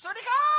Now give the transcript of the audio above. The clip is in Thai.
สวัสดีครับ